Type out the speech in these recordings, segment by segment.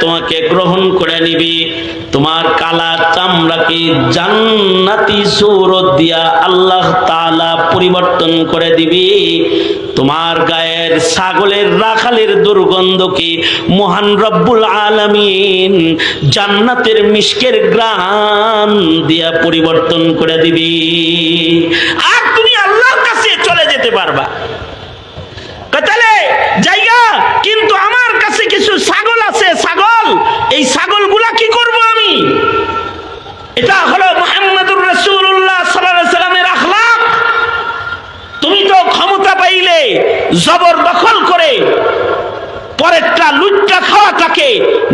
তোমাকে গ্রহণ করে নিবি। তোমার কালা চামড়াকে জান্নাতি সৌরত দিয়া আল্লাহ তাআলা পরিবর্তন করে দিবি। তোমার গায়ের ছাগলের রাখালের দুর্গন্ধকে মহান রব্বুল আলামিন জান্নাতের মিশকের গ্রাম দিয়া পরিবর্তন করে দিবি। আর তুমি আল্লাহর কাছে চলে যেতে পারবা কয় তাহলে জায়গা কিন্তু আমার কাছে কিছু ছাগল আছে ছাগল এই ছাগলগুলা কি করব আমি এটা হলো মোহাম্মদুর রসুল্লাহ সাল্লাহ সাল্লামের আখলাক। তুমি তো ক্ষমতা পাইলে, জবর দখল করে পরেরটা লুটটা খাওয়াটাকে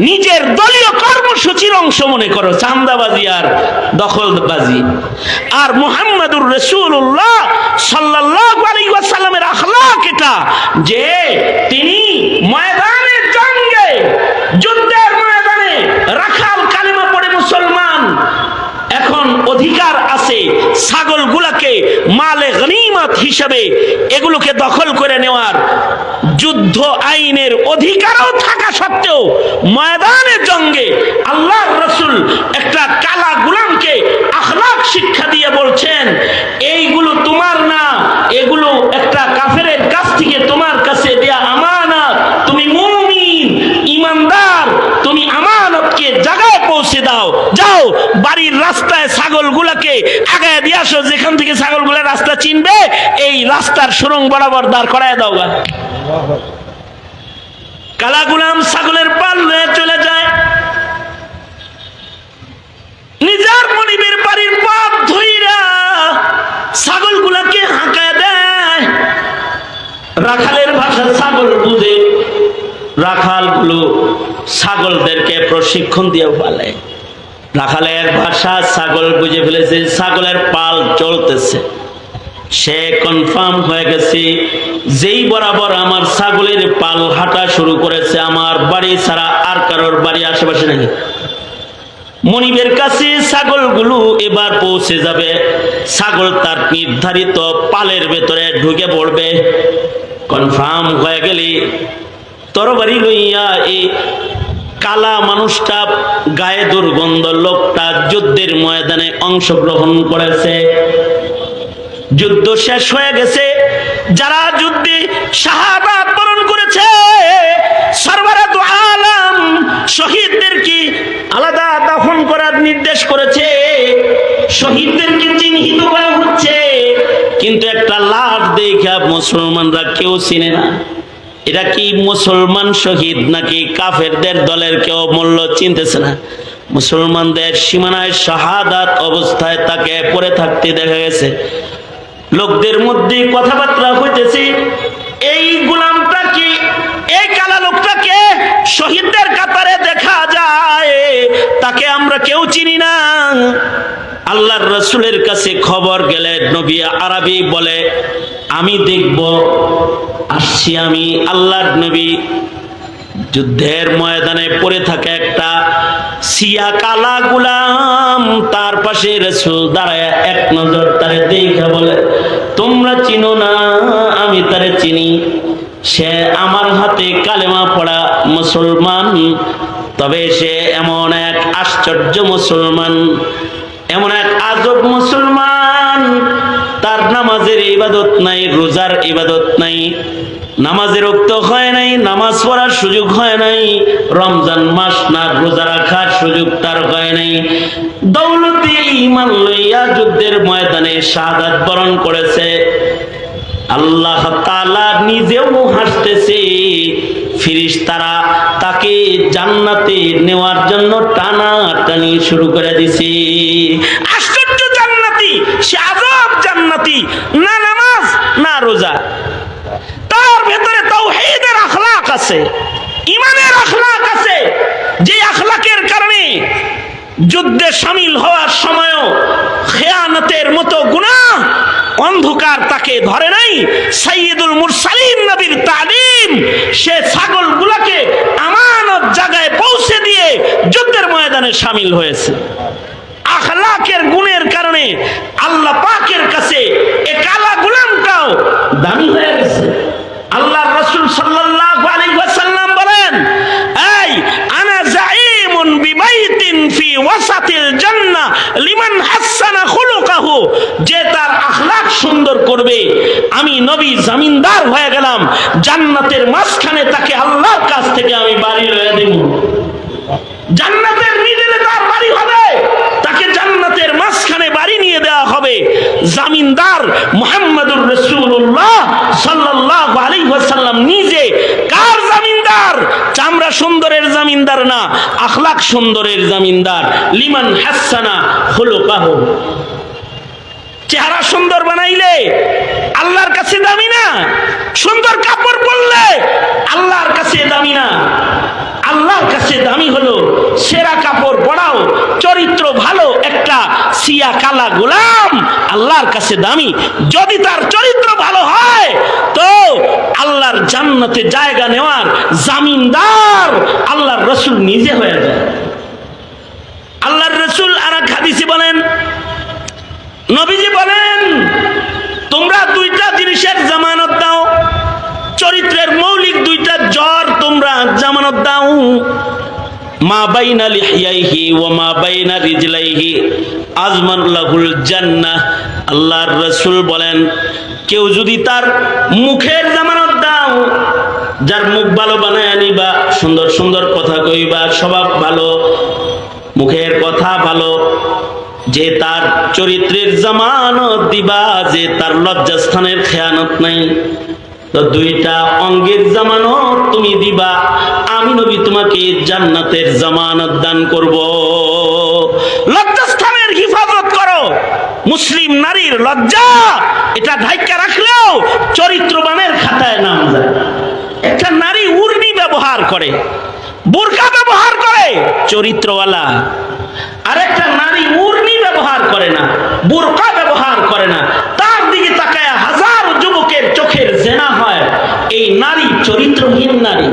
নিজের দলীয় কর্মসূচির অংশ মনে করো, চান্দাবাজি আর দখলবাজি। আর মোহাম্মদুর রসুল্লাহ সাল্লাহ আলী ওয়াসাল্লামের আখলাক এটা যে তিনি ময়দানের জঙ্গে যুদ্ধের ময়দানে রাখাল কালিমা পড়ে মুসলমান এখন অধিকার আছে ছাগলগুলাকে মালে গনিমত হিসেবে এগুলোকে দখল করে নেওয়ার যুদ্ধ আইনের অধিকারও থাকা সত্ত্বেও ময়দানের জঙ্গে আল্লাহর রসুল একটা কালা গুলামকে আখলাক শিক্ষা দিয়ে বলছেন, এইগুলো তোমার না, এগুলো একটা কাফের কাছ থেকে তোমার কাছে দেয়া আমানত। তুমি মুমিন, ইমানদার, তুমি আমানতকে জায়গায় পৌঁছে দাও। যাও, বাড়ির রাস্তায় ছাগলগুলোকে আগায় দিয়ে আসো। যেখান থেকে ছাগলগুলো রাস্তা চিনবে, এই রাস্তার সুরং বরাবর দাঁড় করায় দাও গা। কালা গুলাম ছাগলের পাল চলে যায়। নিজের মনিবের বাড়ির পথ ধইরা ছাগলগুলাকে হাঁকায় দেয়। রাখালের ভাষা ছাগল বুঝে। রাখালগুলো ছাগলদেরকে প্রশিক্ষণ দিয়ে পালে রাখালের ভাষা ছাগল বুঝে ফেলেছে, ছাগলের পাল চলতেছে। সে কনফার্ম হয়ে গেছে, যেই বরাবর আমার ছাগলের পাল হাঁটা শুরু করেছে, আমার বাড়ি ছাড়া আর কারোর বাড়ি আশেপাশে নাকি মনিবের কাছে ছাগলগুলো এবার পৌঁছে যাবে। ছাগল তার নির্ধারিত পালের ভেতরে ঢুকে পড়বে। কনফার্ম হয়ে গেলে, তরবারি লইয়া এই কালা মানুষটা গায়ে দুর্গন্ধ, লোকটা যুদ্ধের ময়দানে অংশগ্রহণ করেছে। যুদ্ধ শেষ হয়ে গেছে। যারা যুদ্ধে শাহাদাত বরণ করেছে সর্বরাত আলম শহীদদেরকে আলাদা দাফন করার নির্দেশ করেছে। শহীদদেরকে চিহ্নিত করা হচ্ছে। কিন্তু একটা লাশ দেখা মুসলমানরা কেউ চিনে না। এটা কি মুসলমান শহীদ নাকি কাফেরদের দলের কেউ মূল্য চিনতেছে না? মুসলমানদের সীমানায় শাহাদাত অবস্থায় তাকে পড়ে থাকতে দেখা গেছে। লোকদের মধ্যে কথাবার্তা হইতেছে, এই গুলামটা কি? এই কালা লোকটাকে শহীদদের কাতারে দেখা যায়, তাকে আমরা কেউ চিনি না। আল্লাহর রসুলের কাছে খবর গেলে নবী আরবি বলে আমি দেখব, আসছি আমি আল্লাহর নবী। যুদ্ধের ময়দানে পড়ে থাকে একটা সিয়া কালা গুলাম, তার পাশে রসুল দাঁড়ায়, এক নজর তারে দেখে বলে, তোমরা চিনো না, আমি তারে চিনি। সে আমার হাতে কালেমা পড়া মুসলমান, তবে সে এমন এক আশ্চর্য মুসলমান, এমন এক আজব মুসলমান নামাজের ইবাদত নাই, রোজার ইবাদত নাই, নামাজের উক্ত হয় নাই, নামাজ পড়ার সুযোগ হয় নাই, রমজান মাস না রোজা রাখার সুযোগ তার হয় নাই। দৌলতে ইমান লইয়া যুদ্ধের ময়দানে শাহাদাত বরণ করেছে। আল্লাহ নিজেও হাসতেছে। ফিরিস তারা তাকে জান্নাতে নেওয়ার জন্য টানা টানি শুরু করে দিছে। আশ্চর্য জান্নাতি! সে জান্নাতি না নামাজ, না রোজা। তার ভেতরে তাওহীদের আখলাক আছে, ইমানের আখলাক আছে। যে আখলাকের কারণে যুদ্ধে সামিল হওয়ার সময়ও খেয়ানতের মতো গুনাহ অন্ধকার তাকে ধরে নাই। সাইয়্যিদুল মুরসালিন নবীর তালিম, সে ছাগলগুলোকে আমানত জায়গায় পৌঁছে দিয়ে যুদ্ধের ময়দানে সামিল হয়েছে। আখলাকের গুণের কারণে আল্লাহ পাকের কাছে কালা দামি হয়ে গেছে। আল্লাহ রসুল বলেন তার সুন্দর করবে। আমি নবী হয়ে গেলাম, জান্নাতের মাঝখানে তাকে আল্লাহর কাছ থেকে আমি বাড়ি রয়ে দেব। জান্নাতের মিডলে তার বাড়ি হবে, তাকে জান্নাতের মাঝখানে বাড়ি নিয়ে দেওয়া হবে। জামিনদার মুহাম্মদুর রসুল্লাহ সাল্লাহ আলী নিজে। কার জামিনদার? চামড়া সুন্দরের জামিনদার না আখলাক সুন্দরের জামিনদার। লিমান হাসানা হলো কাহ চেহারা সুন্দর বানাইলে আল্লাহর কাছে দামি না, সুন্দর কাপড় পরলে আল্লাহর কাছে দামি না। আল্লাহর কাছে দামি হলো, সেরা কাপড় পরাও চরিত্র ভালো, একটা সিয়া কালা গোলাম আল্লাহর কাছে দামি। যদি তার চরিত্র ভালো হয়, তো আল্লাহর জান্নাতে জায়গা নেওয়ার জামিনদার আল্লাহর রসুল নিজে হয়ে যায়। আল্লাহর রসুল আর এক হাদিসে বলেন, নবীজি বলেন, তোমরা দুইটা জিনিসের জামানত দাও চরিত্রের মৌলিক দুইটা জ্বর তোমরা জামানত দাও। মা বাইনা লিহিয়াইহি ওয়া মা আজমান লাহুল জান্নাহ। আল্লাহর বলেন, কেউ যদি তার মুখের জামানত দাও, যার মুখ ভালো বানায় আনিবা, সুন্দর সুন্দর কথা কইবা, স্বভাব ভালো, মুখের কথা ভালো, যে তার চরিত্রের জামানত দিবা, যে তার লজ্জাস্থানের খেয়ানত নাই। দুইটা অঙ্গের জামানত তুমি দিবা। আমি নবী তোমাকে জান্নাতের জামানত দান করব। লজ্জাস্থানের হিফাজত করো। মুসলিম নারীর লজ্জা, এটা ধাইকা রাখলেও চরিত্রবানের খাতায় নাম যায় একটা নারী উর্নি ব্যবহার করে বোরকা ব্যবহার করে, চরিত্রওয়ালা। আর একটা নারী উর্নি ব্যবহার করে না বোরকা ব্যবহার করে না। তার দিকে তাকায় হাজার যুবকের চোখের জেনা এই নারী, চরিত্রহীন নারী,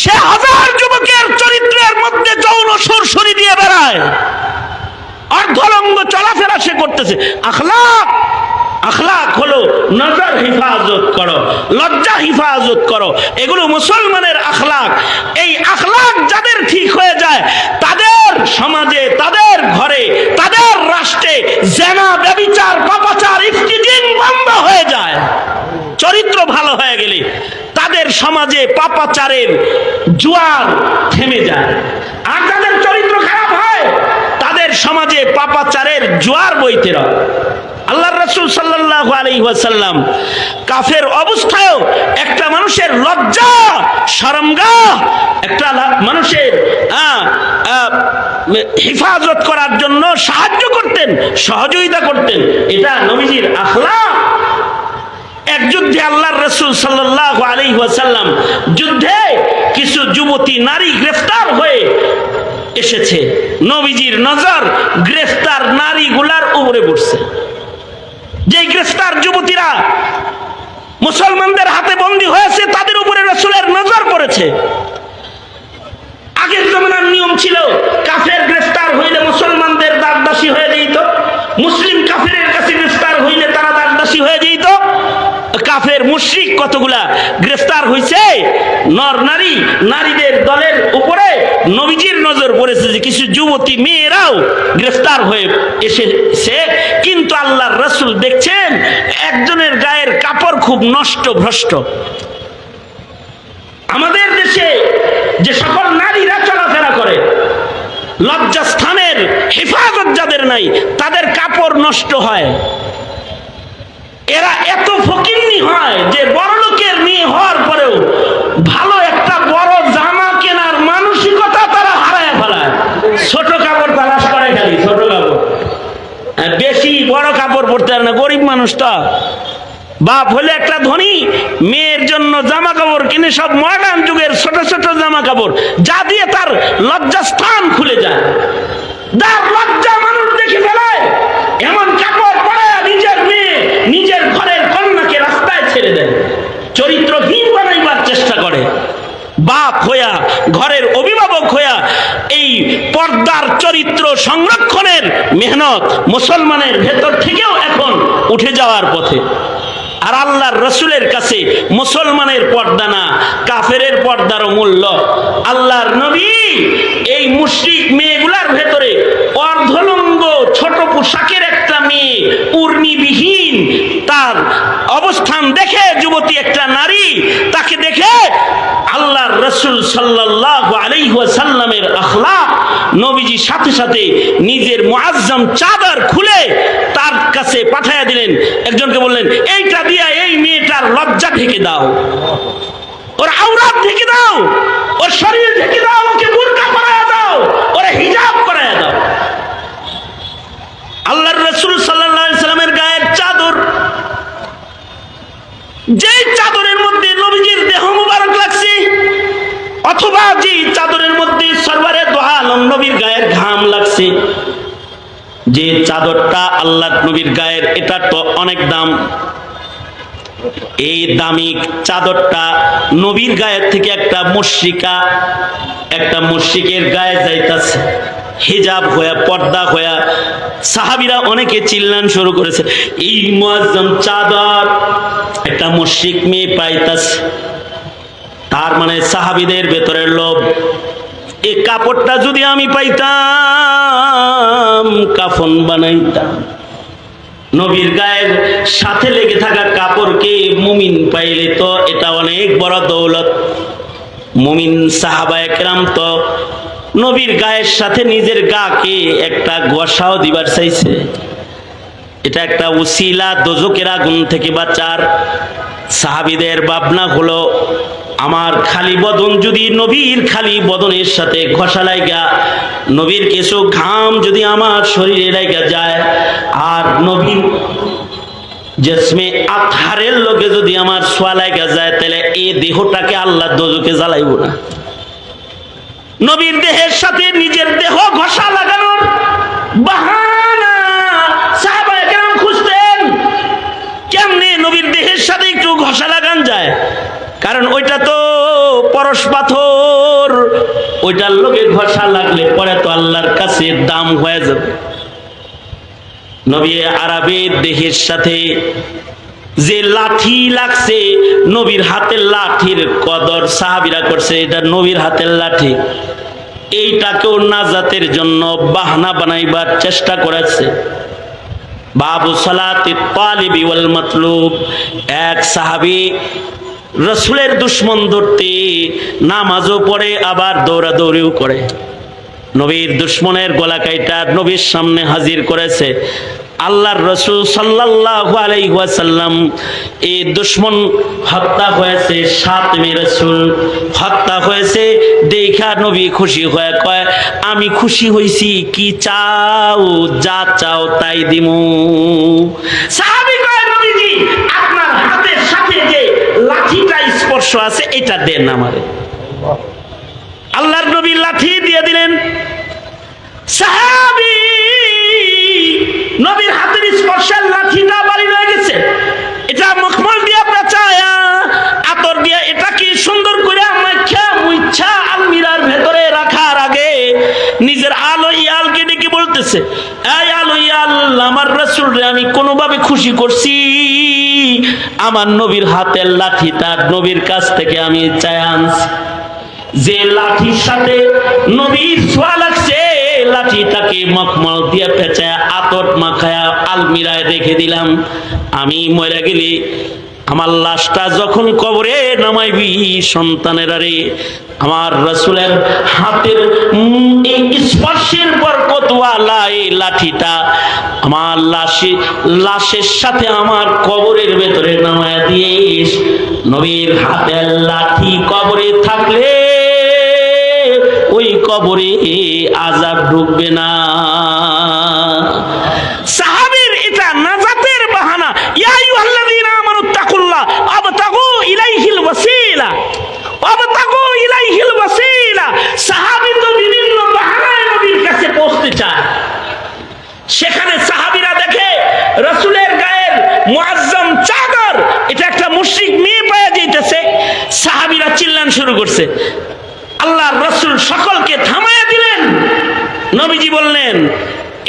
সে হাজার যুবকের চরিত্রের মধ্যে যৌন সুরসুরি দিয়ে বেড়ায়। অর্ধলঙ্গ চলাফেরা সে করতেছে। আখলাক আখলাক হলো নজর হিফাজত করো, লজ্জা হিফাজত করো। এগুলো মুসলমানের আখলাক। এই আখলাক যাদের ঠিক হয়ে যায়, তাদের সমাজে, তাদের ঘরে, তাদের রাষ্ট্রে জেনা, ব্যবিচার, পাপাচার ইফতিজিং বন্ধ হয়ে যায়। চরিত্র ভালো হয়ে গেলে তাদের সমাজে পাপাচারের জোয়ার থেমে যায়। আর যাদের চরিত্র খারাপ হয়, তাদের সমাজে পাপাচারের জোয়ার বইতে রয়। আল্লাহ রসুল সাল্লাহ আলী ওয়াসাল্লাম কাফের অবস্থায়ও একটা মানুষের লজ্জা সরমগা একটা মানুষের হেফাজত করার জন্য সাহায্য করতেন, সহযোগিতা করতেন। এটা নবীজির আখলা এক যুদ্ধে আল্লাহর রসুল সাল্লাহ আলী ওয়াসাল্লাম যুদ্ধে কিছু যুবতী নারী গ্রেফতার হয়ে এসেছে। নবীজির নজর গ্রেফতার নারীগুলার উপরে পড়ছে। যে গ্রেফতার যুবতীরা মুসলমানদের হাতে বন্দী হয়েছে, তাদের উপরে রসুলের নজর পড়েছে। আগের জমানার নিয়ম ছিল, কাফের গ্রেফতার হইলে মুসলমানদের দাসদাসী হয়ে যেত, মুসলিম কাফেরের কাছে গ্রেফতার হইলে তারা দাসদাসী হয়ে যেত। কাফের মুশরিক কতগুলা গ্রেফতার হয়েছে নর নারী, নারীদের দলের উপরে নবীজির নজর পড়েছে যে কিছু যুবতী মেয়েরাও গ্রেফতার হয়ে এসেছে। কিন্তু আল্লাহর রসুল দেখছেন, একজনের গায়ের কাপড় খুব নষ্ট ভ্রষ্ট আমাদের দেশে যে সকল নারীরা চলাফেরা করে, লজ্জাস্থানের হেফাজত যাদের নাই, তাদের কাপড় নষ্ট হয়। এরা এত ফকিন্নি হয় যে বড় লোকের মেয়ে হওয়ার পরেও ভালো একটা বড় জামা কেনার মানসিকতা তারা হারায় ফেলায়। ছোট কাপড় তালাশ করে খালি, ছোট কাপড়। বেশি বড় কাপড় পরতে পারে না, গরিব মানুষ তো। বাপ হলে একটা ধনী, মেয়ের জন্য জামা কাপড় কিনে সব মডার্ন যুগের ছোট ছোট জামা কাপড়, যা দিয়ে তার লজ্জাস্থান খুলে যায়। যার লজ্জা মানুষ দেখে ফেলায় এমন কাপড় পরে নিজের মেয়ে নিজের ঘরের কন্যাকে রাস্তায় ছেড়ে দেয়। চরিত্রহীন বানাইবার চেষ্টা করে। বাপ হইয়া, ঘরের অভিভাবক হইয়া এই পর্দার চরিত্র সংরক্ষণের মেহনত মুসলমানের ভেতর থেকেও এখন উঠে যাওয়ার পথে। আর আল্লাহর রসুলের কাছে মুসলমানের পর্দা না, কাফেরের পর্দারও মূল্য। আল্লাহর নবী এই মুশরিক মেয়েগুলার ভেতরে অর্ধলঙ্গ, ছোট পোশাকের একটা মেয়ে তার অবস্থান দেখে যুবতী একটা নারী, তাকে দেখে আল্লাহর রসুল সাল্লাহ আলাইসাল্লামের আখলাক নবীজি সাথে সাথে নিজের মুআজ্জম চাদর খুলে তার কাছে পাঠাইয়া দিলেন। একজনকে বললেন, এইটা দিয়া এই মেয়েটার লজ্জা ঢেকে দাও। ওর আওরাত ঢেকে দাও। ওর শরীর ঢেকে দাও। ওকে বুরকা পরায়া দাও। ওরে হিজাব করায়া দাও আল্লাহর রসুল সাল্লাল্লাহু আলাইহি সাল্লামের গায়ের চাদর যেই চাদরের মধ্যে নবীজির দেহ মুবারক লাগছে অথবা যে চাদরের মধ্যে সরবারে দোহালম নবীর গায়ের ঘাম লাগছে। যে চাদরটা আল্লাহ নবীর গায়ের এটা তো অনেক দাম। এই দামি চাদরটা নবীর গায়ের থেকে একটা মুশ্রিকা, একটা মুশ্রিকের গায়ে যাইতাছে। হিজাব হয়ে, পর্দা হয়ে, সাহাবিরা অনেকে চিল্লান শুরু করেছে, এই মুয়াজ্জম চাদর, একটা মুশ্রিক মেয়ে পাইতাছে। তার মানে সাহাবিদের ভেতরের লোভ। এই কাপড়টা যদি আমি পাইতাম, কাফন বানাইতাম। নবীর গায়ের সাথে লেগে থাকা কাপড়কে মুমিন পাইলে তো এটা অনেক বড় দৌলত। মুমিন সাহাবা একরাম তো নবীর গায়ের সাথে নিজের গাকে একটা গোসাও দিবার চাইছে। এটা একটা উসিলা দোজকের আগুন থেকে বাঁচার। সাহাবিদের ভাবনা হলো আমার খালি বদন যদি নবীর খালি বদনের সাথে ঘষা লাইগা, নবীর কিছু ঘাম যদি আমার শরীরে লাইগা যায়, আর নবীর জেসমে আতহারের লোকে যদি আমার সোয়া লাইগা যায়, তাহলে এই দেহটাকে আল্লাহ দোজকে জ্বালাইব না। নবীর দেহের সাথে নিজের দেহ ঘষা লাগানোর বাহানা সাহাবায়ে কেরাম খুঁজতেন। কেমনে নবীর দেহের সাথে একটু ঘষা লাগান যায়? কারণ ওইটা তো পরশ পাথর। ওইটার লোকে ঘষা লাগলে পরে তো আল্লাহর কাছে দাম হয়ে যাবে। নবী আরবের দেহের সাথে যে লাঠি লাগছে, নবীর হাতের লাঠির কদর সাহাবিরা করছে, এটা নবীর হাতের লাঠি। এইটাকেও নাজাতের জন্য বাহানা বানাইবার চেষ্টা করেছে। বাবু সালাতি তালিবি ওয়াল মাতলুব, এক সাহাবী রসুলের দুশ্মন ধরতে নামাজও পড়ে, আবার দৌড়াদৌড়িও করে। নবীর দুশ্মনের গলা কাইটা নবীর সামনে হাজির করেছে। আল্লাহর রসুল সাল্লাল্লাহু আলাইহি ওয়াসাল্লাম এই দুশ্মন হত্যা হয়েছে সাত মে রসুল হত্যা হয়েছে। দেখা নবী খুশি হয়ে কয়, আমি খুশি হইছি, কি চাও, যা চাও তাই দিমু। সাহাবী স্পর্শ আছে, এটা দেন আমারে। আল্লাহর নবী লাঠি দিয়ে দিলেন। সাহাবী, নবীর হাতের স্পর্শের বাড়ি গেছে। এটা মখমল দিয়া পেঁচায়া, আতর দিয়া সুন্দর করে মাখা মুইচ্ছা আলমিরার ভেতরে রাখার আগে নিজের আলো ইয়ালকে ডেকে বলতেছে, এই আলো ইয়াল, আমার রসুল আমি কোনোভাবে খুশি করছি। আমার নবীর হাতের লাঠি তার নবীর কাছ থেকে আমি চাই আনছি। যে লাঠির সাথে নবীর ছোঁয়া লাগছে, লাঠিটাকে মখমল দিয়ে পেঁচায় আতট মাখায়া আলমিরায় রেখে দিলাম। আমি মরে গেলি আমার লাশটা যখন কবরে নামাইবি সন্তানের আরে আমার রসুলের হাতের এই স্পর্শের পর কতওয়ালা এই লাঠিটা আমার লাশে, লাশের সাথে আমার কবরের ভেতরে নামায় দিস নবীর হাতের লাঠি কবরে থাকলে ওই কবরে আজাব ঢুকবে না সাহাবীর এটা নাজাতের বাহানা ইয়া আইয়ুহাল্লাযীনা আমানু তাকুল্লাহ আবতাগু ইলাইহিল ওয়াসিলা আবতাগু ইলাইহিল ওয়াসিলা সাহাবী তো বিভিন্ন বাহানায় নবীর কাছে পৌঁছতে চায় সেখানে সাহাবীরা দেখে রসুলের গায়ের মুআজ্জম চাদর এটা একটা মুশরিক মেয়ে পাওয়া যাইতেছে, সাহাবীরা চিল্লান শুরু করছে। আল্লাহর রসুল সকলকে থামায়া দিলেন। নবীজি বললেন,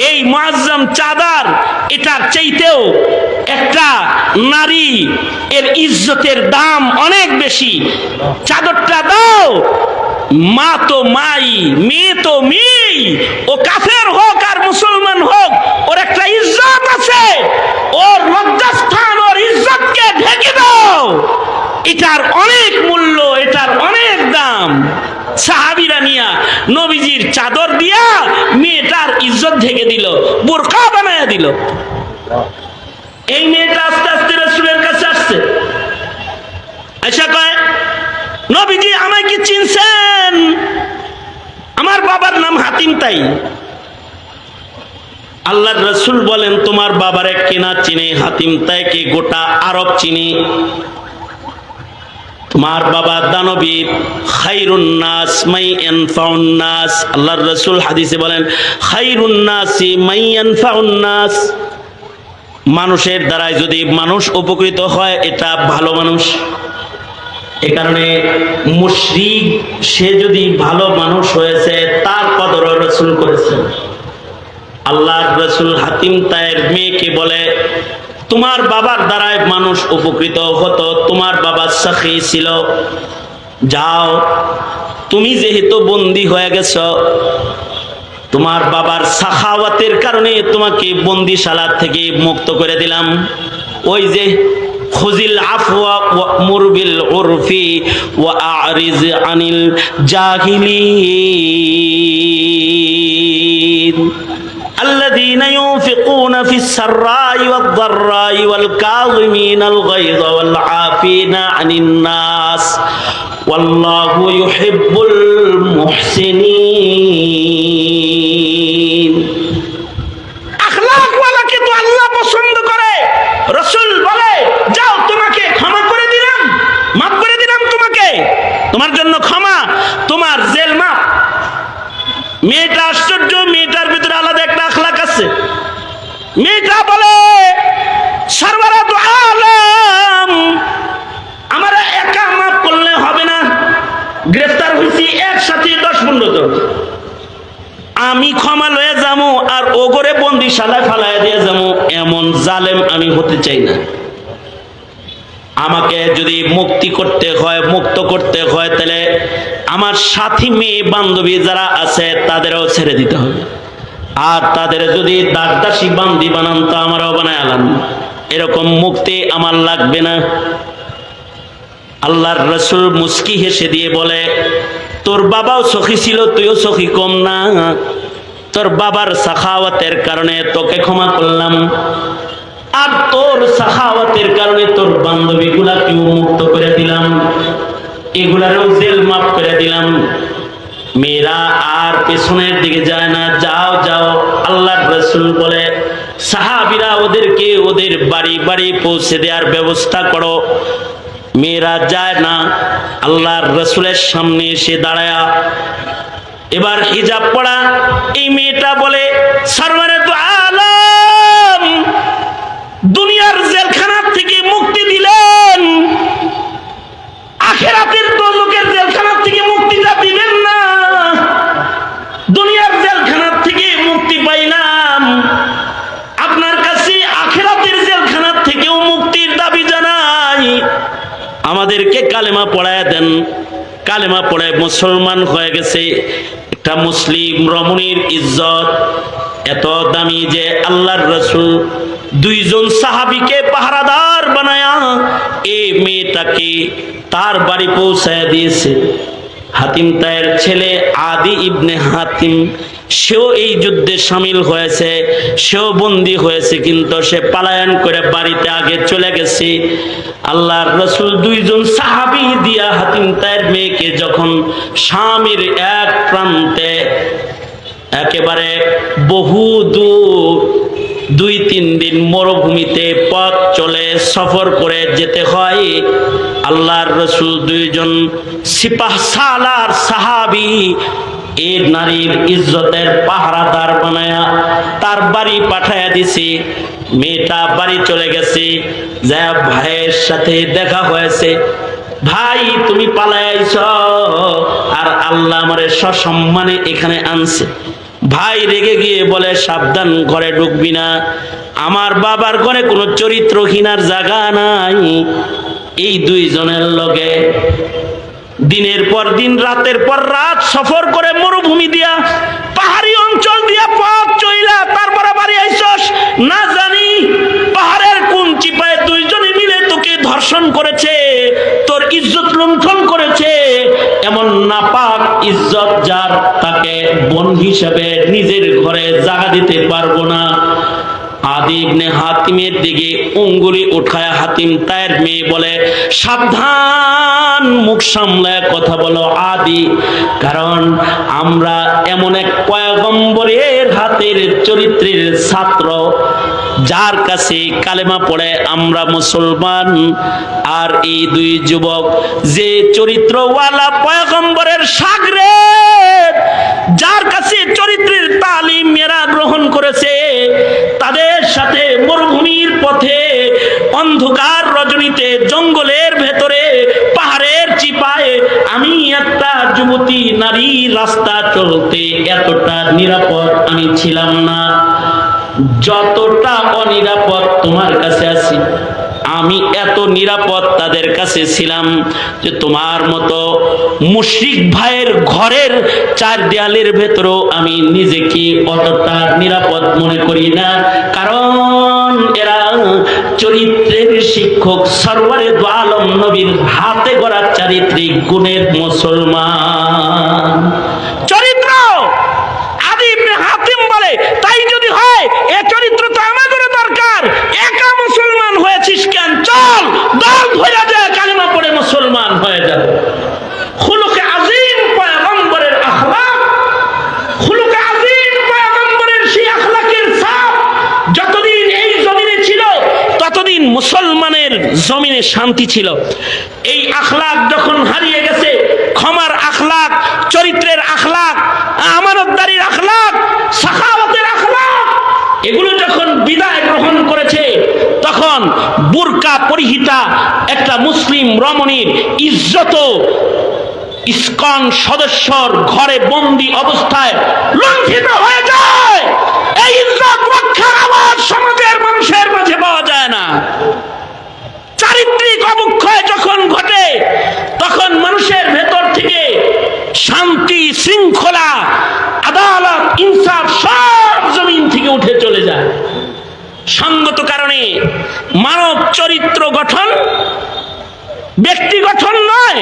এই মুআজ্জম চাদর, এটার চাইতেও একটা নারী, এর ইজ্জতের দাম অনেক বেশি। চাদরটা দাও, মা তো মাই, মেয়ে তো মেয়েই, ও কাফের হোক আর মুসলমান হোক, ওর একটা ইজ্জত আছে, ওর ঢেকে দাও। এটার অনেক মূল্য, এটার অনেক দাম। সাহাবিরা নিয়া নবীজির চাদর দিয়া মেয়েটার ইজ্জত ঢেকে দিল বোরকা বানায়া দিল। এই মেয়েটা আস্তে আস্তে রসুলের কাছে আসছে। আচ্ছা কয়, নবীজি আমায় কি চিনছেন? আমার বাবার নাম হাতিম তাই। আল্লাহর রসুল বলেন, তোমার বাবারে কেনা চিনে, হাতিম তাইকে গোটা আরব চিনি। তোমার বাবা দানবীর খাইরুন্নাস মাই এনফাউন্নাস আল্লাহর রসুল হাদিসে বলেন খাইরুন্নাসি মাই এনফাউন্নাস মানুষের দ্বারাই যদি মানুষ উপকৃত হয়, এটা ভালো মানুষ। এ কারণে মুশরিক, সে যদি ভালো মানুষ হয়েছে, তার কদর রসুল করেছেন। আল্লাহর রসুল হাতিম তায়ের মেয়েকে বলে, তোমার বাবার দ্বারাই মানুষ উপকৃত হতো, তোমার বাবা সাখী ছিল। যাও, তুমি যেহেতু বন্দি হয়ে গেছ, তোমার বাবার সাখাওয়াতের কারণে তোমাকে বন্দিশালা থেকে মুক্ত করে দিলাম। ওই যে, খুজিল আফওয়া ওয়ামুর বিল উরফি ওয়া আরিজ আনিল জাহিলিন। السراء والضراء والكاظمين الغيظ والعافين عن الناس والله يحب المحسنين. আমি ক্ষমা লয়ে যাব আর ওগরে বন্দিশালায় ফালায় দিয়ে যাব এমন জালেম আমি হতে চাই না। আমাকে যদি মুক্তি করতে হয়, মুক্ত করতে হয়, তাহলে আমার সাথী মেয়ে বান্ধবী যারা আছে, তাদেরও ছেড়ে দিতে হবে। আর তাদের যদি দাসদাসী বান্দি বানান, তো আমারও বানায় আলাম। এরকম মুক্তি আমার লাগবে না। আল্লাহর রসুল মুস্কি হেসে দিয়ে বলে তোর বাবাও সখী ছিল, তুইও সখী কম না। তোর বাবার সাখাওয়াতের কারণে তোকে ক্ষমা করলাম। আর তোর সাখাওয়াতের কারণে তোর বান্ধবী গুলাকেও মুক্ত করে দিলাম। এগুলারও জেল মাফ করে দিলাম। মেয়েরা আর পেছনের দিকে যায় না, যাও যাও আল্লাহ রসুল বলে, সাহাবিরা ওদেরকে ওদের বাড়ি বাড়ি পৌঁছে দেওয়ার ব্যবস্থা করো। মেয়েরা যায় না, আল্লাহর রসুলের সামনে এসে দাঁড়ায়া। এবার হিজাব পড়া, এই মেয়েটা বলে সর্বারে কালেমা পড়ায় দেন। কালেমা পড়ায় মুসলমান হয়ে গেছে। একটা মুসলিম রমণীর ইজ্জত এত দামি যে আল্লাহর রসুল দুইজন সাহাবিকে পাহারাদার বানায়া এই মেয়েটাকে তার বাড়ি পৌঁছায় দিয়েছে। হাতিম তায়ের ছেলে আদি ইবনে হাতিম, সেও এই যুদ্ধে সামিল হয়েছে, সেও বন্দী হয়েছে, কিন্তু সে পালায়ন করে বাড়িতে আগে চলে গেছে। আল্লাহর রসুল দুইজন সাহাবি দিয়া হাতিম তায়ের মেয়েকে যখন স্বামীর এক প্রান্তে একেবারে বহু দূর দুই তিন দিন মরুভূমিতে পথ চলে সফর করে যেতে হয়। আল্লাহর রসুল দুইজন সিপাহ সালার সাহাবি এই নারীর ইজ্জতের পাহারাদার বানায়া তার বাড়ি পাঠাইয়া দিছি। মেয়েটা বাড়ি চলে গেছে, যা ভাইয়ের সাথে দেখা হয়েছে। ভাই, তুমি পালায় আইছ আর আল্লাহ আমারে সসম্মানে এখানে আনছে। ভাই রেগে গিয়ে বলে, সাবধান ঘরে ঢুকবি না। আমার বাবার ঘরে কোনো চরিত্রহীনার জায়গা নাই। এই দুইজনের লগে দিনের পর দিন, রাতের পর রাত সফর করে মরুভূমি দিয়া পাহাড়ি অঞ্চল দিয়া পথ চইলা তারপরে বাড়ি আইসস। না হিসেবে নিজের ঘরে জাগা দিতে পারব না। আদি ইবনে হাতিমের দিকে উঙ্গুলি উঠায় হাতিম তায়ের মেয়ে বলে, সাবধান, মুখ সামলায় কথা বলো আদি, কারণ আমরা এমন এক পয়গম্বরের হাতের চরিত্রের ছাত্র, যার কাছে কালেমা পড়ে আমরা মুসলমান। আর এই দুই যুবক যে চরিত্রওয়ালা পয়গম্বরের সাগরে যার কাছে চরিত্রের তালিম এরা গ্রহণ করেছে, তাদের সাথে মরুভূমির পথে অন্ধকার রজনীতে জঙ্গলের ভেতরে পাহাড়ের চিপায় আমি একটা যুবতী নারী রাস্তা চলতে এতটা নিরাপদ আমি ছিলাম না। যতটা অনিরাপদ তোমার কাছে আছি আমি এত নিরাপদ তাদের কাছে ছিলাম যে তোমার মতো মুশরিক ভাইয়ের ঘরের চার দেয়ালের ভেতরেও আমি নিজেকে অতটা নিরাপদ মনে করি না। কারণ এরা চরিত্রের শিক্ষক, সরওয়ারে দু আলম নবীর হাতে গড়া চারিত্রিক গুণের মুসলমান চরিত্র আদি ইবনে হাতিম বলে তাই যদি হয় এ চরিত্র তো আমাদেরও দরকার একা মুসলমান হয়েছিস কেন চল আজিম সেই ততদিন মুসলমানের জমিনে শান্তি ছিল। এই আখলাক যখন হারিয়ে গেছে, ক্ষমার আখলাক, চরিত্রের আখলাক, আমানতদারির আখলাক, সাখাওয়াতের আখলাক, এগুলো যখন বিদায় গ্রহণ করেছে তখন বুরকা পরিহিতা একটা মুসলিম রমণীর ইজ্জত ইসকন সদস্যর ঘরে বন্দি অবস্থায় লঙ্ঘিত হয়ে যায়। এই ইজ্জত রক্ষার আওয়াজ সমাজের মানুষের মাঝে পাওয়া যায় না। চারিত্রিক অবক্ষয় যখন ঘটে, তখন মানুষের ভেতর থেকে শান্তি, শৃঙ্খলা, আদালত, ইনসাফ সব জমিন থেকে উঠে চলে যায়। সঙ্গত কারণে মানব চরিত্র গঠন ব্যক্তি গঠন নয়,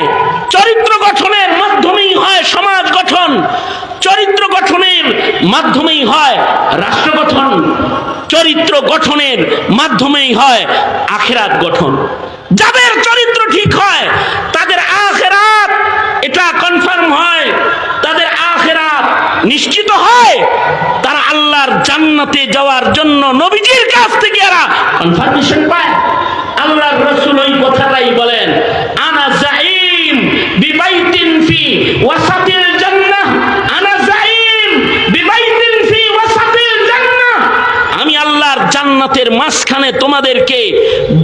চরিত্র গঠনের মাধ্যমেই হয় সমাজ গঠন। চরিত্র গঠনের মাধ্যমেই হয় রাষ্ট্র গঠন। চরিত্র গঠনের মাধ্যমেই হয় আখেরাত গঠন। যাদের চরিত্র ঠিক হয়, তাদের আখেরাত এটা কনফার্ম হয়, তাদের আখেরাত নিশ্চিত হয়। আল্লাহর জান্নাতে যাওয়ার জন্য নবীজির কাছ থেকে এরা কনফার্মেশন পায়। আল্লাহর রসুল ওই কথাটাই বলেন, আনা জাইম বিবাইতিন ফি ওয়াসাতিল জান্নাহ, আনা জাইম বিবাইতিন ফি ওয়াসাতিল জান্নাহ। আমি আল্লাহর জান্নাতের মাঝখানে তোমাদেরকে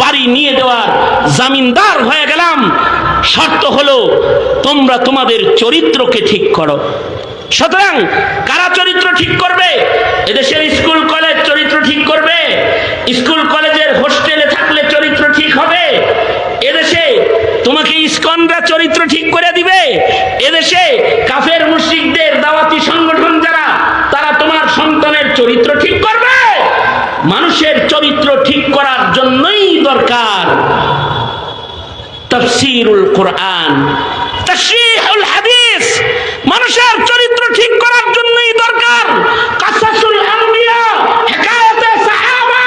বাড়ি নিয়ে দেওয়ার জামিনদার হয়ে গেলাম। শর্ত হলো, তোমরা তোমাদের চরিত্রকে ঠিক করো। সুতরাং কারা চরিত্র ঠিক করবে? এদেশের স্কুল, কলেজ চরিত্র ঠিক করবে? স্কুল, কলেজের হোস্টেলে থাকলে চরিত্র ঠিক হবে? এদেশে তোমাকে ইস্কনরা চরিত্র ঠিক করে দিবে? এদেশে কাফের মুশরিকদের দাওয়াতি সংগঠন যারা, তারা তোমার সন্তানের চরিত্র ঠিক করবে? মানুষের চরিত্র ঠিক করার জন্যই দরকার। তফসিরুল কোরআন তশরিহুল হাদিস মানুষের চরিত্র ঠিক করার জন্যই দরকার কাসাসুল আম্বিয়া হিকায়াতে সাহাবা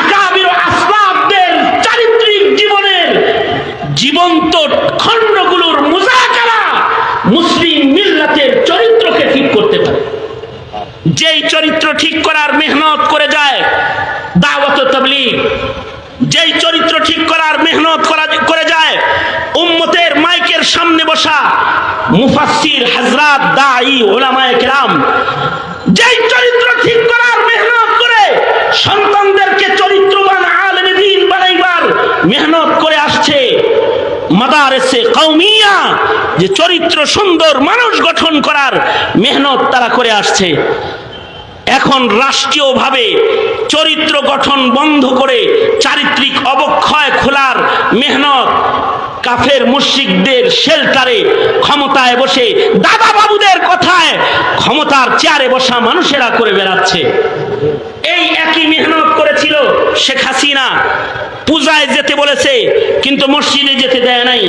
আকাবির আসলাফদের চারিত্রিক জীবনের জীবন্ত খণ্ডগুলোর মুজাকারা মুসলিম মিল্লাতের চরিত্রকে ঠিক করতে পারে। যেই চরিত্র ঠিক করার মেহনত করে যায়, দাওয়াত তবলিগ। যেই চরিত্র ঠিক করার মেহনত করা করে যায়, উম্মতের মাইকের সামনে বসা মুফাসসির হযরত দাঈ উলামায়ে কেরাম। যেই চরিত্র ঠিক করার মেহনত করে সন্তানদেরকে চরিত্রবান আলেম দ্বীন বানাইবার মেহনত করে আসছে যে চরিত্র সুন্দর মানুষ গঠন করার মেহনত তারা করে আসছে। এখন রাষ্ট্রীয়ভাবে চরিত্র গঠন বন্ধ করে চারিত্রিক অবক্ষয় খোলার মেহনত কাফের মুশরিকদের শেল্টারে ক্ষমতায় বসে দাদা বাবুদের কথায় ক্ষমতার চেয়ারে বসা মানুষেরা করে বেড়াচ্ছে। এই একই মেহনত করেছিল শেখ হাসিনা। পূজায় যেতে বলেছে, কিন্তু মসজিদে যেতে দেয় নাই।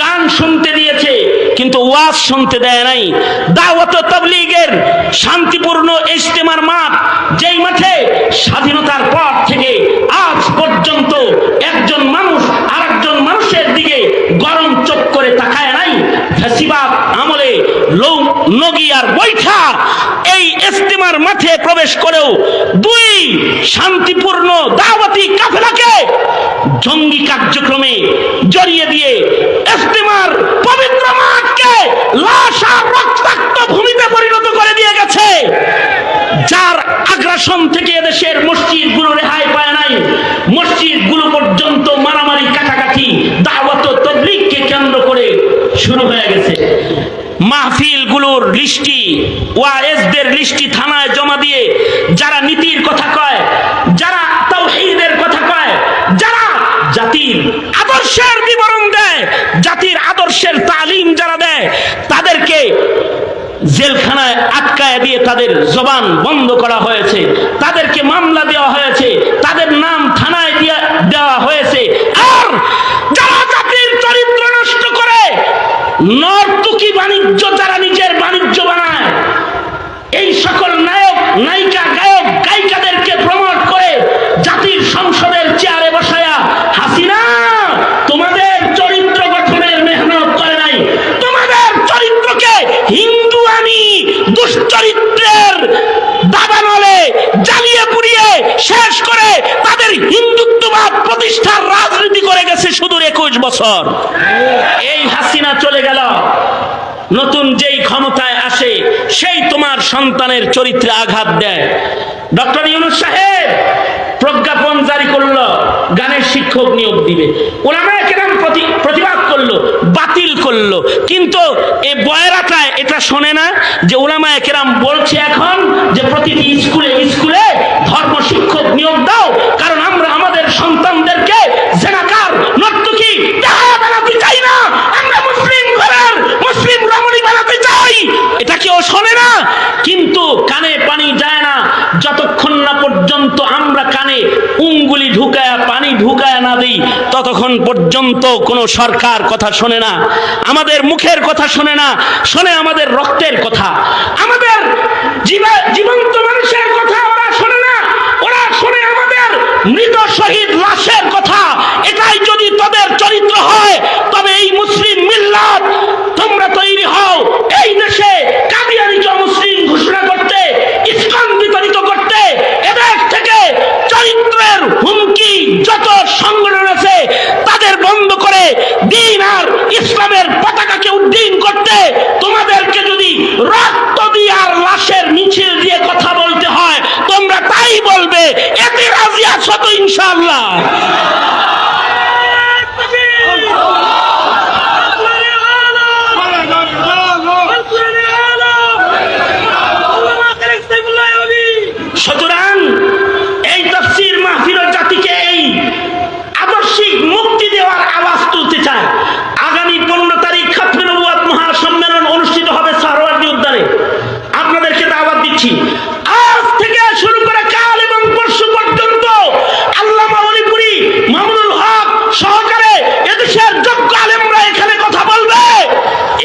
গান শুনতে দিয়েছে, কিন্তু ওয়াজ শুনতে দেয় নাই। দাওয়াত তবলিগের শান্তিপূর্ণ ইজতেমার মাঠ যেই মাঠে স্বাধীনতার পর থেকে আজ পর্যন্ত একজন মানুষ আরেকজন মানুষের দিকে গরম চোখ করে তাকায় নাই। ফ্যাসিবাদ আমলে লৌ নগিয়ার বৈঠা এই ইস্তেমার মাঠে প্রবেশ করেও দুই শান্তিপূর্ণ দাওয়াতি কাফেলাকে জঙ্গি কার্যক্রমে জড়িয়ে দিয়ে ইস্তেমার পবিত্র মাঠকে লাশ রক্তাক্ত ভূমিতে পরিণত করে দিয়ে গেছে। যার আগ্রাসন থেকে এদেশের মসজিদগুলো রেহাই পায় নাই, মসজিদগুলো পর্যন্ত মারামারি কাটাকাটি, দাওয়াত তবলিগকে কেন্দ্র করে শুরু হয়ে গেছে। মাহফিলগুলোর লিস্টি ওয়াএসদের লিস্টি থানায় জমা দিয়ে যারা নীতির কথা কয়, যারা তাওহীদের কথা কয়, যারা জাতির আদর্শের বিবরণ দেয়, জাতির আদর্শের তালিম যারা দেয়, তাদেরকে জেলখানায় আটকায় দিয়ে তাদের জবান বন্ধ করা হয়েছে, তাদেরকে মামলা দেওয়া হয়েছে, তাদের নাম থানায় দিয়ে দেওয়া হয়েছে। আর যারা জাতির চরিত্র নষ্ট করে, নর্তকী বাণিজ্য যারা নিজের বাণিজ্য বানায় এই সকল নায়ক নায়িকা গায়ক গায়িকাদেরকে প্রমোট করে জাতির সংসদের চেয়ারে বসায়া হাসিনা তোমাদের চরিত্র গঠনের মেহনত করে নাই তোমাদের চরিত্রকে হিন্দু আমি দুশ্চরিত্রের দাবানলে জ্বালিয়ে পুড়িয়ে শেষ করে তাদের হিন্দুত্ববাদ প্রতিষ্ঠার রাজনীতি করে গেছে সুদূর একুশ বছর। এই হাসিনা চলে গেল। নতুন যেই ক্ষমতায় আসে, সেই তোমার সন্তানের চরিত্রে আঘাত দেয়। ডক্টর ইউনুস সাহেব গানের শিক্ষক নিয়োগ দিবে। ওলামায় কেরাম প্রতি- প্রতিবাদ করল, বাতিল করল। কিন্তু এ বয়রাটায় এটা শোনে না যে ওলামায় কেরাম বলছে এখন যে প্রতিটি স্কুলে স্কুলে ধর্ম শিক্ষক নিয়োগ দাও কারণ আমরা আমাদের সন্তানদেরকে জেনাকার নর্তকী দেহায়া বানাতে চাই না আমরা মুসলিম ঘরের মুসলিম রমণী বানাতে চাই এটা কেউ শোনে না কিন্তু কানে পানি যায় না যতক্ষণ না পর্যন্ত আমরা কানে উঙ্গুলি ঢুকায়া পানি ঢুকায়া না দিই ততক্ষণ পর্যন্ত কোনো সরকার কথা শোনে না, আমাদের মুখের কথা শোনে না, শোনে আমাদের রক্তের কথা। আমাদের জীবন্ত মানুষের কথা ওরা শোনে না, ওরা শোনে আমাদের মৃত শহীদ লাশের কথা। এটাই যদি তোদের চরিত্র হয়, তবে এই মুসলিম মিল্লাত, তোমরা তৈরি হও। এই দেশে কাদিয়ানিকে মুসলিম ঘোষণা করতে, ইসকন বিতাড়িত করতে এদের থেকে চরিত্রের হুমকি যত সংগঠন আছে তাদের বন্ধ করে দিন আর ইসলামের পতাকাকে উদ্দিন করতে তোমাদেরকে যদি রক্ত দিয়ে আর লাশের মিছিল দিয়ে কথা বলতে হয়, তোমরা তাই বলবে, এতে রাজি আছো তো ইনশাআল্লাহ সুতরাং এই তফসির মাহফিল জাতিকে এই আদর্শিক মুক্তি দেওয়ার আওয়াজ তুলতে চায় আগামী পনেরো তারিখ খাতমে নবুয়াত মহাসম্মেলন অনুষ্ঠিত হবে সারোয়ার্দী উদ্যানে আপনাদেরকে দাওয়াত দিচ্ছি আজ থেকে শুরু করে কাল এবং পরশু পর্যন্ত আল্লামা অলিপুরি মামুনুল হক সহকারে এদেশের যোগ্য আলেমরা এখানে কথা বলবে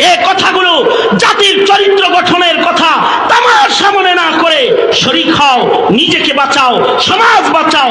এ কথাগুলো জাতির চরিত্র গঠনের কথা তামার সামনে না করে শরিক হও নিজেকে বাঁচাও সমাজ বাঁচাও।